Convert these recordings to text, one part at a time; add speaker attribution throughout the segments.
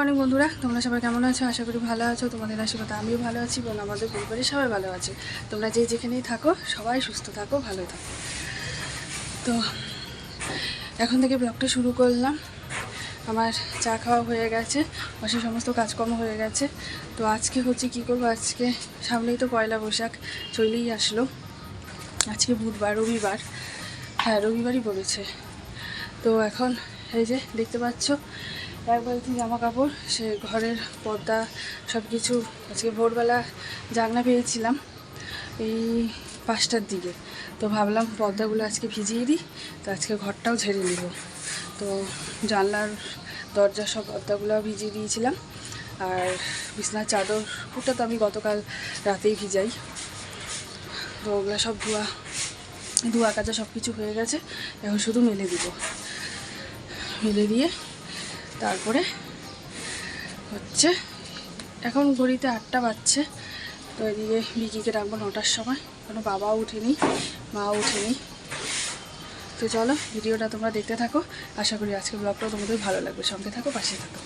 Speaker 1: Morning বন্ধুরা। তোমরা সবাই কেমন আছো? আশা করি ভালো আছো। তোমাদের আশীর্বাদ আমিও ভালো আছি এবং আমাদের পরিবারের সবাই ভালো আছে। তোমরা যে যেখানেই থাকো, সবাই সুস্থ থাকো, ভালো থাকো। তো, এখন থেকে ব্লগটা শুরু করলাম। আমার চা খাওয়া হয়ে গেছে পাশে সমস্ত কাজকর্ম হয়ে গেছে। তো আজকে হচ্ছে কি করব? আজকে সামনেই তো পয়লা বৈশাখ, চলেই আসলো। আজকে বুধবার, রবিবার। হ্যাঁ রবিবারই বলেছে তো এখন এই যে দেখতে পাচ্ছ এক বালতি জামা কাপড় সে ঘরের পর্দা সব কিছু আজকে ভোরবেলা জানলা পেয়েছিলাম এই পাঁচটার দিকে। তো ভাবলাম পর্দাগুলো আজকে ভিজিয়ে দিই, তো আজকে ঘরটাও ঝেড়ে নিব। তো জানলার দরজা সব পর্দাগুলো ভিজিয়ে দিয়েছিলাম। আর বিছনার চাদর ওটা তো আমি গতকাল রাতেই ভিজাই। তো ওগুলো সব ধোয়া ধোয়া কাচা সব কিছু হয়ে গেছে, এখন শুধু মেলে দিব। মেলে দিয়ে তারপরে হচ্ছে এখন ঘড়িতে আটটা বাজছে, তো এদিকে বিকিকে ডাকবো নটার সময়। কোনো বাবাও উঠেনি মা উঠেনি। তো চলো, ভিডিওটা তোমরা দেখতে থাকো। আশা করি আজকে ব্লগটাও তোমাদের ভালো লাগবে। সঙ্গে থাকো, পাশে থাকো।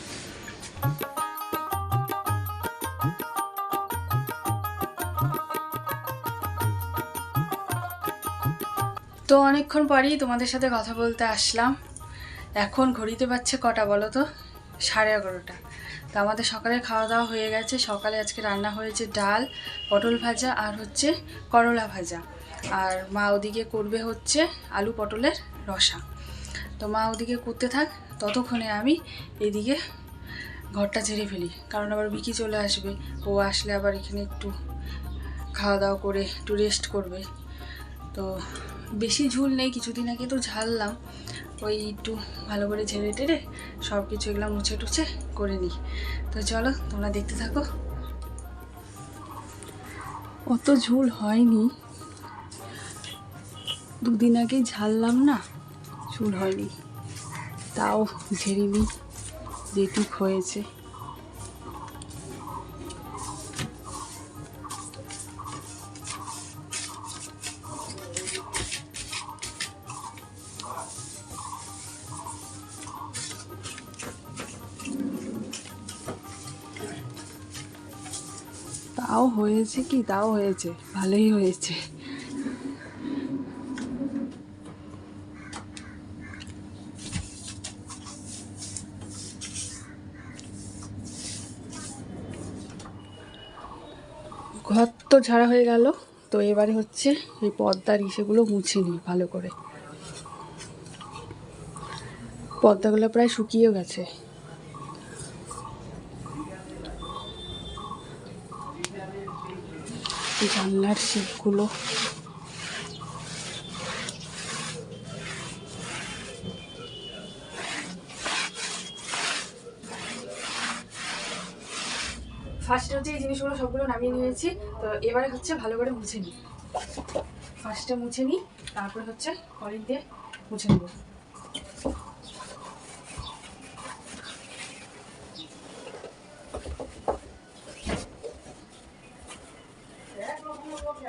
Speaker 1: তো অনেকক্ষণ পরেই তোমাদের সাথে কথা বলতে আসলাম। এখন ঘড়িতে পাচ্ছে কটা বলো তো? সাড়ে এগারোটা। তো আমাদের সকালে খাওয়া দাওয়া হয়ে গেছে। সকালে আজকে রান্না হয়েছে ডাল, পটল ভাজা আর হচ্ছে করলা ভাজা। আর মা ওদিকে করবে হচ্ছে আলু পটলের রসা। তো মা ওদিকে করতে থাক, ততক্ষণে আমি এদিকে ঘরটা ঝেড়ে ফেলি। কারণ আবার বিকি চলে আসবে। ও আসলে আবার এখানে একটু খাওয়া দাওয়া করে একটু রেস্ট করবে। তো বেশি ঝুল নেই, কিছুদিন আগে তো ঝাললাম। ওই একটু ভালো করে ঝেড়ে টেড়ে সব কিছু এগুলো মুছে টুছে করে নিই। তো চলো, তোমরা দেখতে থাকো। অত ঝুল হয়নি। দুদিন আগেই ঝাললাম না, ঝুল হয়নি। তাও ঝেড়ে নিই যেটুক হয়েছে। তাও হয়েছে কি? তাও হয়েছে। ভালোই হয়েছে। ঘর তো ঝাড়া হয়ে গেল, তো এবারে হচ্ছে এই পর্দার ইসেগুলো মুছে নিই ভালো করে। পর্দাগুলো প্রায় শুকিয়েও গেছে। জানলার শিপগুলো ফার্স্টে হচ্ছে এই জিনিসগুলো সবগুলো নামিয়ে নিয়েছি। তো এবারে হচ্ছে ভালো করে মুছে নিই। ফার্স্টে মুছে নিই, তারপরে হচ্ছে কলিন দিয়ে মুছে নেব।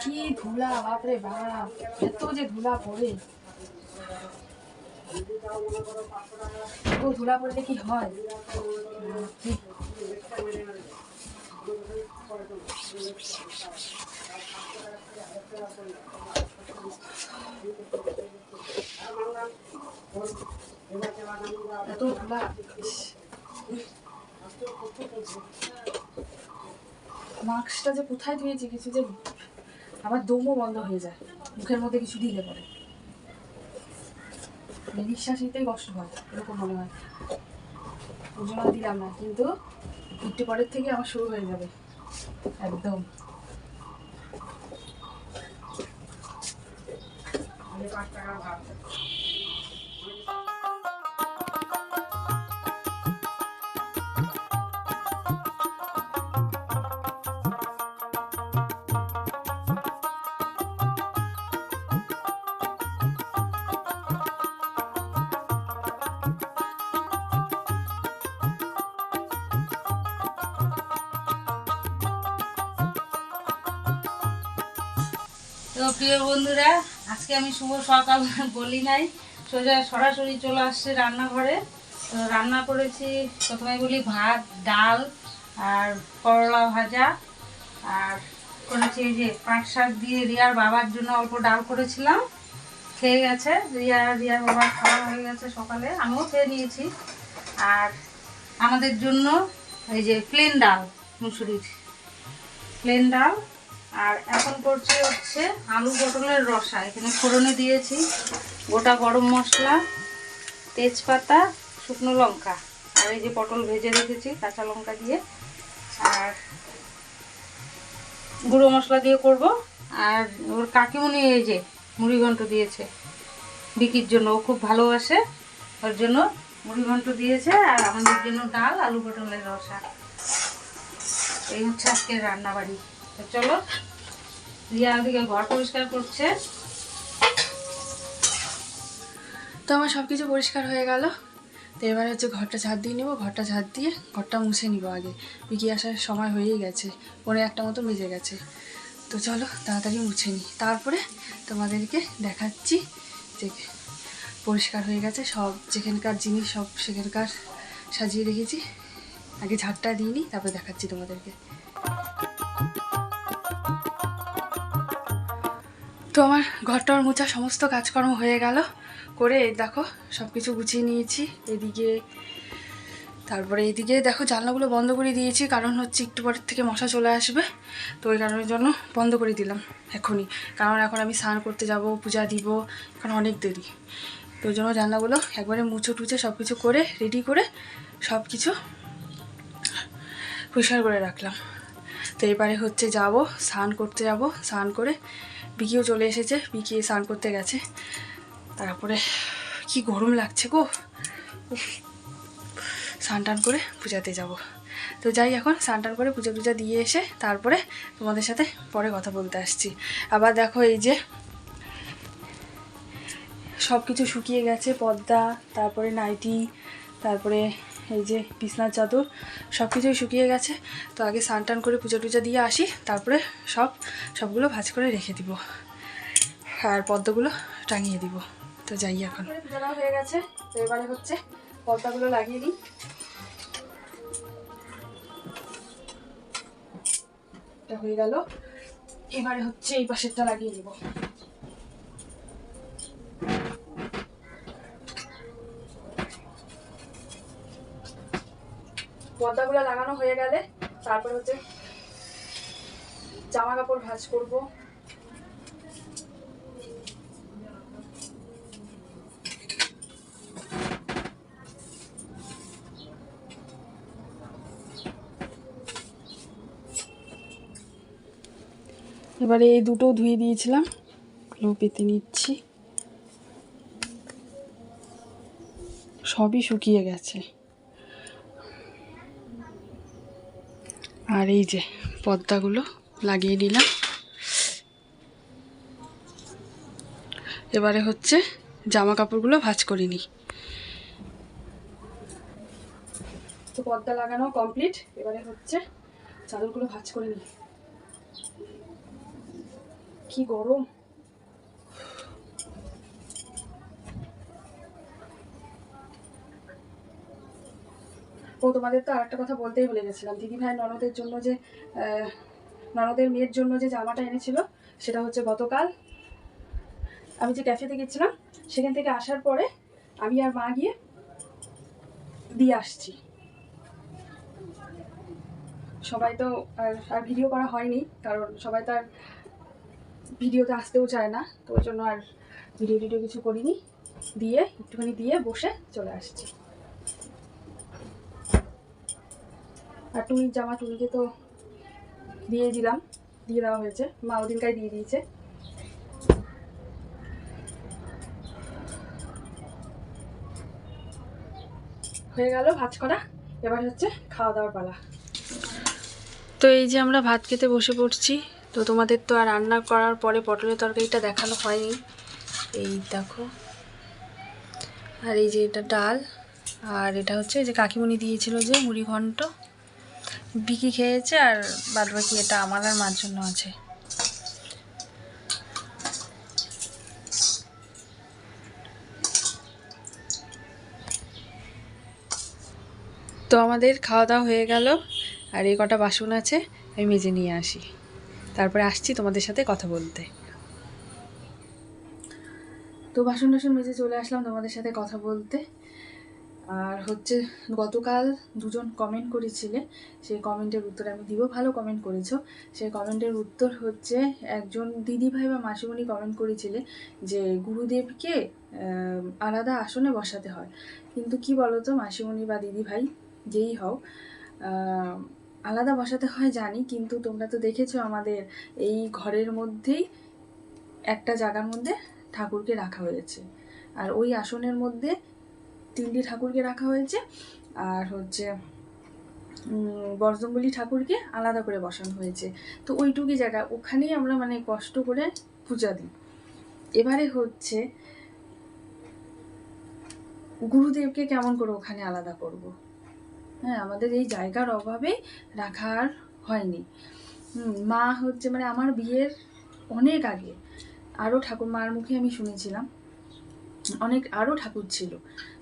Speaker 1: কি ধুলা, বাপরে বাপ, এত যে ধুলা পড়ে এত ধুলা পড়লে কি হয়? এত ধুলা মাস্কটা যে কোথায় ধুয়েছি, কিছু যে আমার দমও বন্ধ হয়ে যায়। মুখের মধ্যে কিছু দিলে পরে নিঃশ্বাস নিতেই কষ্ট হয়, এরকম মনে হয়। ওই দিলাম না, কিন্তু একটু পরের থেকে আমার শুরু হয়ে যাবে। একদম।
Speaker 2: তো প্রিয় বন্ধুরা, আজকে আমি শুভ সকাল বলি নাই। সোজা সরাসরি চলে আসছে রান্নাঘরে। তো রান্না করেছি, প্রথমে বলি ভাত, ডাল আর করলা ভাজা। আর করেছি এই যে পাঁচ শাক দিয়ে রিয়ার বাবার জন্য অল্প ডাল করেছিলাম। খেয়ে গেছে, রিয়া, রিয়ার বাবার খাওয়া হয়ে গেছে সকালে। আমিও খেয়ে নিয়েছি। আর আমাদের জন্য এই যে প্লেন ডাল, মুসুরির প্লেন ডাল। আর এখন করছি হচ্ছে আলু পটলের রসা। এখানে ফোড়নে দিয়েছি গোটা গরম মশলা, তেজপাতা, শুকনো লঙ্কা, আর এই যে পটল ভেজে রেখেছি কাঁচা লঙ্কা দিয়ে। আর গুঁড়ো মশলা দিয়ে করব। আর ওর কাকিমণি এই যে মুড়ি ঘন্ট দিয়েছে বিকির জন্য, ও খুব ভালোবাসে। ওর জন্য মুড়ি ঘন্ট দিয়েছে আর আমাদের জন্য ডাল, আলু পটলের রসা। এই হচ্ছে আজকের রান্নাবাড়ি। চলো, রিয়া ওদিকে ঘর পরিষ্কার করছে।
Speaker 1: তো আমার সব কিছু পরিষ্কার হয়ে গেল। তো এবারে হচ্ছে ঘরটা ঝাড় দিয়ে নেব, ঘরটা ঝাড় দিয়ে ঘরটা মুছে নিব আগে। বিকি আসার সময় হয়েই গেছে পরে একটা মতো বেজে গেছে। তো চলো, তাড়াতাড়ি মুছে নিই। তারপরে তোমাদেরকে দেখাচ্ছি যে পরিষ্কার হয়ে গেছে। সব যেখানকার জিনিস, সব সেখানকার সাজিয়ে রেখেছি। আগে ঝাড়টা দিয়ে নিই, তারপরে দেখাচ্ছি তোমাদেরকে। তো আমার ঘরটার মোছা সমস্ত কাজকর্ম হয়ে গেল। করে দেখো সব কিছু গুছিয়ে নিয়েছি। এদিকে, তারপরে এদিকে দেখো, জানলাগুলো বন্ধ করে দিয়েছি, কারণ হচ্ছে একটু পরের থেকে মশা চলে আসবে। তো ওই কারণের জন্য বন্ধ করে দিলাম এখনই। কারণ এখন আমি স্নান করতে যাব, পূজা দিব, এখন অনেক দেরি। তো ওই জন্য জানলাগুলো একবারে মুছে টুচে সব কিছু করে রেডি করে সব কিছু পরিষ্কার করে রাখলাম। তো এবারে হচ্ছে যাব, স্নান করতে যাব, স্নান করে বিকিও চলে এসেছে বিকি স্নান করতে গেছে। তারপরে কি গরম লাগছে গো। স্নান টান করে পূজাতে যাব। তো যাই এখন, স্নান টান করে পূজা টুজা দিয়ে এসে তারপরে তোমাদের সাথে পরে কথা বলতে আসছি। আবার দেখো এই যে সব কিছু শুকিয়ে গেছে, পদ্মা, তারপরে নাইটি, তারপরে এই যে বিছনার চাদর সব কিছুই শুকিয়ে গেছে। তো আগে স্নান টান করে পুজো টুজো দিয়ে আসি, তারপরে সব, সবগুলো ভাজ করে রেখে দিব। আর পদ্মগুলো টাঙিয়ে দিব। তো যাই এখন। পুজোটা হয়ে গেছে, তো এবারে হচ্ছে পর্দাগুলো লাগিয়ে দিই। হয়ে গেল। এবারে হচ্ছে এই পাশেরটা লাগিয়ে দিব। পর্দাগুলো লাগানো হয়ে গেলে তারপর হচ্ছে জামা কাপড় ভাজ করব। এবারে এই দুটো ধুয়ে দিয়েছিলাম এগুলো পেতে নিচ্ছি। সবই শুকিয়ে গেছে। আর এই যে পর্দাগুলো লাগিয়ে নিলাম। এবারে হচ্ছে জামা কাপড়গুলো ভাজ করে নিই। তো পর্দা লাগানো কমপ্লিট। এবারে হচ্ছে চাদরগুলো ভাজ করে নিই। কি গরম। ও তোমাদের তো আরেকটা কথা বলতেই ভুলে গেছিলাম। দিদি ভাই ননদের জন্য যে ননদের মেয়ের জন্য যে জামাটা এনেছিল, সেটা হচ্ছে গতকাল। আমি যে ক্যাফেতে গেছিলাম, সেখান থেকে আসার পরে আমি আর মা গিয়ে দিয়ে আসছি। সবাই তো আর আর ভিডিও করা হয়নি, কারণ সবাই তো আর ভিডিওতে আসতেও চায় না, তো ওই জন্য আর ভিডিও টিডিও কিছু করিনি। দিয়ে, একটুখানি দিয়ে বসে চলে আসছি। আর টুনির জামা টুনিকে তো দিয়ে দিলাম, দিয়ে দেওয়া হয়েছে। মা ওদিনকাই দিয়ে দিয়েছে। হয়ে গেল ভাত করা, এবার হচ্ছে খাওয়া দাওয়ার পালা। তো এই যে আমরা ভাত খেতে বসে পড়ছি, তো তোমাদের তো আর রান্না করার পরে পটলের তরকারিটা দেখানো হয়নি। এই দেখো। আর এই যে এটা ডাল, আর এটা হচ্ছে যে কাকিমণি দিয়েছিল যে মুড়ি ঘন্ট বিকি খেয়েছে আর বাদ বাকি এটা আমার আর মার জন্য আছে। তো আমাদের খাওয়া দাওয়া হয়ে গেল আর এই কটা বাসন আছে, আমি মেজে নিয়ে আসি। তারপরে আসছি তোমাদের সাথে কথা বলতে। তো বাসন টাসন মেজে চলে আসলাম তোমাদের সাথে কথা বলতে। আর হচ্ছে গতকাল দুজন কমেন্ট করেছিলে। সেই কমেন্টের উত্তর আমি দিব। ভালো কমেন্ট করেছ। সেই কমেন্টের উত্তর হচ্ছে একজন দিদি ভাই বা মাসিমণি কমেন্ট করেছিলে যে গুরুদেবকে আলাদা আসনে বসাতে হয়। কিন্তু কি বলো তো মাসিমণি বা দিদি ভাই যেই হও আলাদা বসাতে হয় জানি, কিন্তু তোমরা তো দেখেছ আমাদের এই ঘরের মধ্যেই একটা জায়গার মধ্যে ঠাকুরকে রাখা হয়েছে। আর ওই আসনের মধ্যে তিনটি ঠাকুরকে রাখা হয়েছে। আর হচ্ছে বজরঙ্গলী ঠাকুরকে আলাদা করে বসানো হয়েছে। তো ওইটুকুই জায়গা, ওখানেই আমরা মানে কষ্ট করে পূজা দিই। এবারে হচ্ছে, গুরুদেবকে কেমন করে ওখানে আলাদা করব? হ্যাঁ আমাদের এই জায়গার অভাবে রাখার হয়নি। মা হচ্ছে মানে আমার বিয়ের অনেক আগে আরও ঠাকুর, মার মুখে আমি শুনেছিলাম। অনেক আরও ঠাকুর ছিল।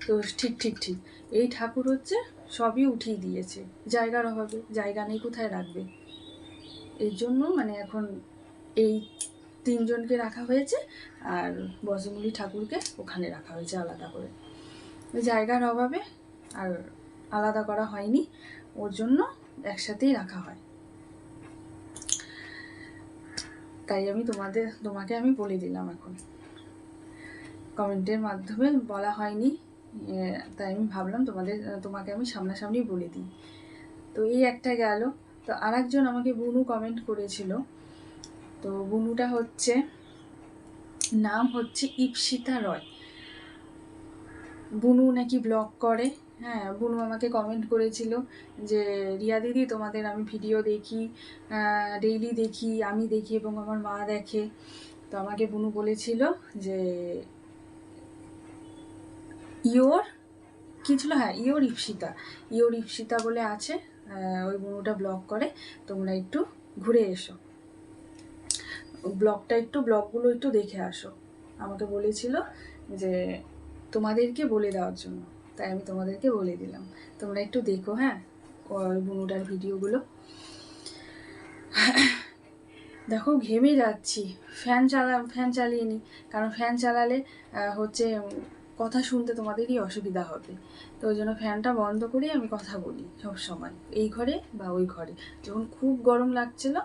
Speaker 1: তো ঠিক ঠিক ঠিক। এই ঠাকুর হচ্ছে সবই উঠিয়ে দিয়েছে। জায়গার অভাবে, জায়গা নেই কোথায় রাখবে? এর জন্য মানে এখন এই তিনজনকে রাখা হয়েছে আর বজমুলি ঠাকুরকে ওখানে রাখা হয়েছে আলাদা করে। জায়গার অভাবে আর আলাদা করা হয়নি, ওর জন্য একসাথেই রাখা হয়। তাই আমি তোমাদের, তোমাকে আমি বলে দিলাম এখন। কমেন্টের মাধ্যমে বলা হয়নি। তাই আমি ভাবলাম তোমাদের, তোমাকে আমি সামনাসামনি বলে দিই। তো এই একটা গেল। তো আরেকজন আমাকে বুনু কমেন্ট করেছিল। তো বুনুটা হচ্ছে, নাম হচ্ছে ইপসিতা রয়। বুনু নাকি ব্লগ করে। হ্যাঁ বুনু আমাকে কমেন্ট করেছিল যে, রিয়া দিদি, তোমাদের আমি ভিডিও দেখি ডেইলি দেখি, আমি দেখি এবং আমার মা দেখে। তো আমাকে বুনু বলেছিল যে ইয়োর, কি ছিল? হ্যাঁ ইয়োর ইপসিতা ইয়োর ইপসিতা বলে আছে ওই বুনুটা ব্লগ করে। তোমরা একটু ঘুরে এসো। ব্লগটা একটু, ব্লগগুলো একটু দেখে আসো। আমাকে বলেছিল যে, তোমাদেরকে বলে দেওয়ার জন্য। তাই আমি তোমাদেরকে বলে দিলাম। তোমরা একটু দেখো হ্যাঁ ওই বুনুটার ভিডিওগুলো। দেখো, ঘেমে যাচ্ছি। ফ্যান চালা, ফ্যান চালিয়ে নিই কারণ ফ্যান চালালে হচ্ছে কথা শুনতে তোমাদেরই অসুবিধা হবে। তো ওই জন্য ফ্যানটা বন্ধ করেই আমি কথা বলি সব সময়। এই ঘরে বা ওই ঘরে। যখন খুব গরম লাগছিল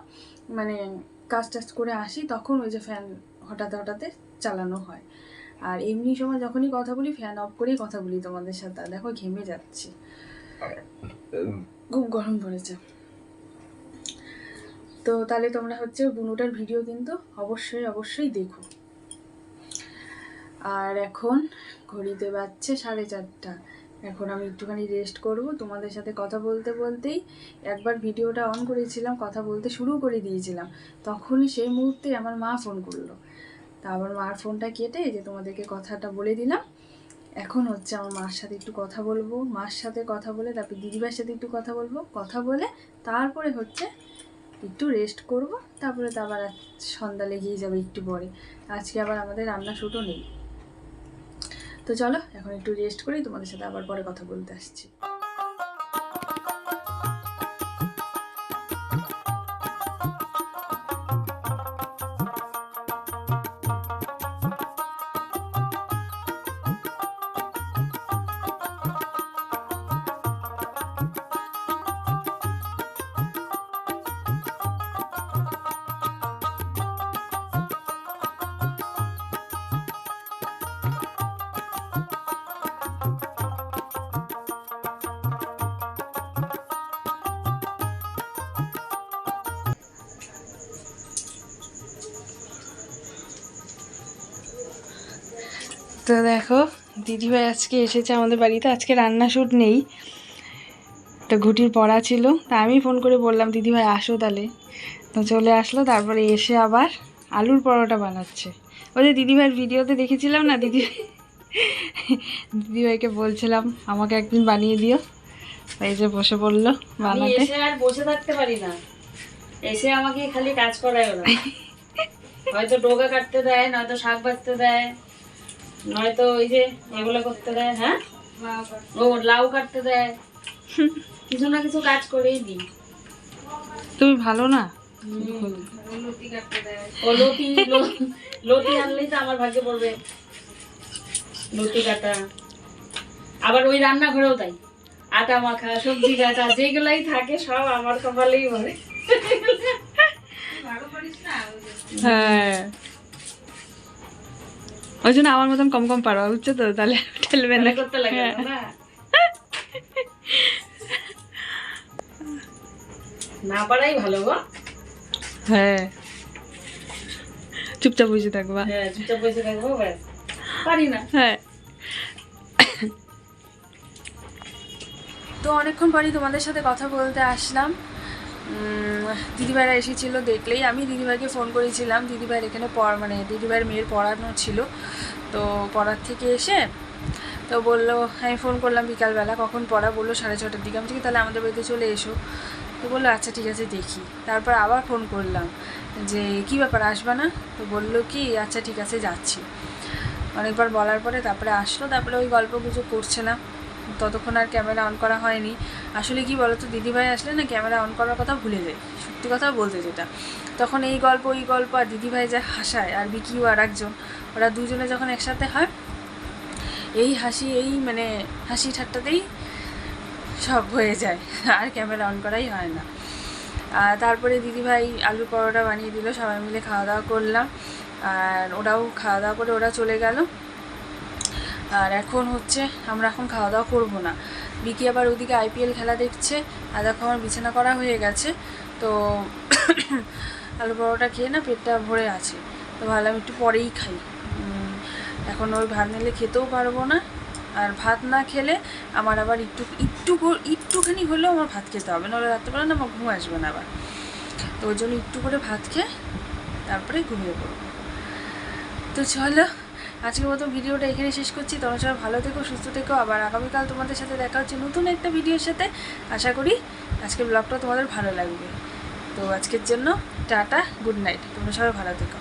Speaker 1: মানে কাজ টাজ করে আসি, তখন ওই যে ফ্যান হঠাৎ হঠাৎ চালানো হয়। আর এমনি সময় যখনই কথা বলি, ফ্যান অফ করেই কথা বলি তোমাদের সাথে। দেখো, ঘেমে যাচ্ছি। খুব গরম পড়েছে। তো তাহলে তোমরা হচ্ছে বুনোটার ভিডিও কিন্তু অবশ্যই অবশ্যই দেখো। আর এখন ঘড়িতে বাজছে সাড়ে চারটা। এখন আমি একটুখানি রেস্ট করব। তোমাদের সাথে কথা বলতে বলতেই একবার ভিডিওটা অন করেছিলাম, কথা বলতে শুরু করে দিয়েছিলাম। তখনই সেই মুহূর্তে আমার মা ফোন করল। তা আমার মার ফোনটা কেটে যে তোমাদেরকে কথাটা বলে দিলাম। এখন হচ্ছে আমার মার সাথে একটু কথা বলব। মার সাথে কথা বলে, তারপর দিদিভাইয়ের সাথে একটু কথা বলব। কথা বলে তারপরে হচ্ছে একটু রেস্ট করব। তারপরে তো আবার সন্ধ্যা লেগেই যাবে একটু পরে। আজকে আবার আমাদের রান্না শুটও নেই। তো চলো এখন একটু রেস্ট করি তোমাদের সাথে আবার পরে কথা বলতে আসছি। তো দেখো দিদিভাই আজকে এসেছে আমাদের বাড়িতে আজকে রান্না শুট নেই। তো ঘুটির পড়া ছিল তা আমি ফোন করে বললাম দিদিভাই আসো তাহলে। তো চলে আসলো তারপরে এসে আবার আলুর পরোটা বানাচ্ছে। ওই যে দিদিভাইয়ের ভিডিওতে দেখেছিলাম না দিদি দিদিভাইকে বলছিলাম আমাকে একদিন বানিয়ে দিও। এই যে বসে বলল
Speaker 2: আমি
Speaker 1: বানাতে।
Speaker 2: আর বসে থাকতে পারি না। এসে আমাকে খালি কাজ করায় ওরা। হয়তো ডোগা কাটতে দেয় নয়তো শাক বাঁচতে দেয়। নয়তো ওই যে এগুলো করতে দেয় হ্যাঁ? ও লাউ কাটতে দেয়।
Speaker 3: কিছু না কিছু কাজ করেই দিই।
Speaker 1: তুমি ভালো না?
Speaker 2: লতি কাটতে
Speaker 3: ও লতি লতি আনলেই তো আমার ভাগ্যে পড়বে। লতি কাটা। আবার ওই রান্নাঘরেও তাই। আটা মাখা সবজি কাটা যেগুলাই থাকে সব আমার কপালেই পড়ে
Speaker 2: ভালো করিস না? ওই যে
Speaker 1: হ্যাঁ। ওই জন্য আমার মতন কম কম পারো বুঝছ তো? তাহলে ঠেলবে না।
Speaker 3: করতে লাগে না, পারাই ভালো গো।
Speaker 1: হ্যাঁ। চুপচাপ বসে থাকবা
Speaker 3: হ্যাঁ চুপচাপ বসে থাকব পারি না।
Speaker 1: হ্যাঁ। তো অনেকক্ষণ পরই তোমাদের সাথে কথা বলতে আসলাম। দিদিভাইরা এসেছিল দেখলেই। আমি দিদিভাইকে ফোন করেছিলাম। দিদিভাইয়ের এখানে পড় মানে দিদিভাইয়ের মেয়ের পড়ানো ছিল। তো পড়ার থেকে এসে তো বলল, আমি ফোন করলাম বিকালবেলা, কখন পড়া? বলল, সাড়ে ছটার দিকে। আমি ঠিক তাহলে আমাদের বাড়িতে চলে এসো। তো বলল আচ্ছা ঠিক আছে, দেখি। তারপর আবার ফোন করলাম যে, কী ব্যাপার, আসবে না? তো বলল কি আচ্ছা ঠিক আছে, যাচ্ছি। অনেকবার বলার পরে তারপরে আসলো। তারপরে ওই গল্প গুজব করছিলাম ততক্ষণ আর ক্যামেরা অন করা হয়নি। আসলে কি বলতো, দিদিভাই আসলে না ক্যামেরা অন করার কথা ভুলে যায়। সত্যি কথা বলতে যেটা। তখন এই গল্প, ওই গল্প আর দিদিভাই যা হাসায়, আর বিকিও আর একজন ওরা দুজনে যখন একসাথে হয়, এই হাসি, এই মানে হাসি ঠাট্টাতেই সব হয়ে যায়। আর ক্যামেরা অন করাই হয় না। আর তারপরে দিদিভাই আলু পরোটা বানিয়ে দিল, সবাই মিলে খাওয়া দাওয়া করলাম। আর ওরাও খাওয়া দাওয়া করে ওরা চলে গেল। আর এখন হচ্ছে আমরা এখন খাওয়া দাওয়া করব না। বিকি আবার ওদিকে আইপিএল খেলা দেখছে, আর দেখো আমার বিছানা করা হয়ে গেছে। তো আলু পরোটা খেয়ে না পেটটা ভরে আছে। তো ভাবলাম একটু পরেই খাই। এখন ওই ভাত নিলে খেতেও পারব না। আর ভাত না খেলে আমার আবার একটু একটু একটুখানি হলেও আমার ভাত খেতে হবে। নাহলে রাত্রেবেলা না আমার ঘুম আসবে না আবার। তো ওই জন্য একটু করে ভাত খেয়ে তারপরে ঘুমিয়ে পড়ব। তো চলো আজকের মতো ভিডিওটা এখানে শেষ করছি। তোমরা সবাই ভালো থেকো, সুস্থ থেকো। আবার আগামীকাল তোমাদের সাথে দেখা হচ্ছে নতুন একটা ভিডিওর সাথে। আশা করি আজকের ব্লগটা তোমাদের ভালো লাগবে। তো আজকের জন্য টাটা গুড নাইট তোমরা সবাই ভালো থেকো।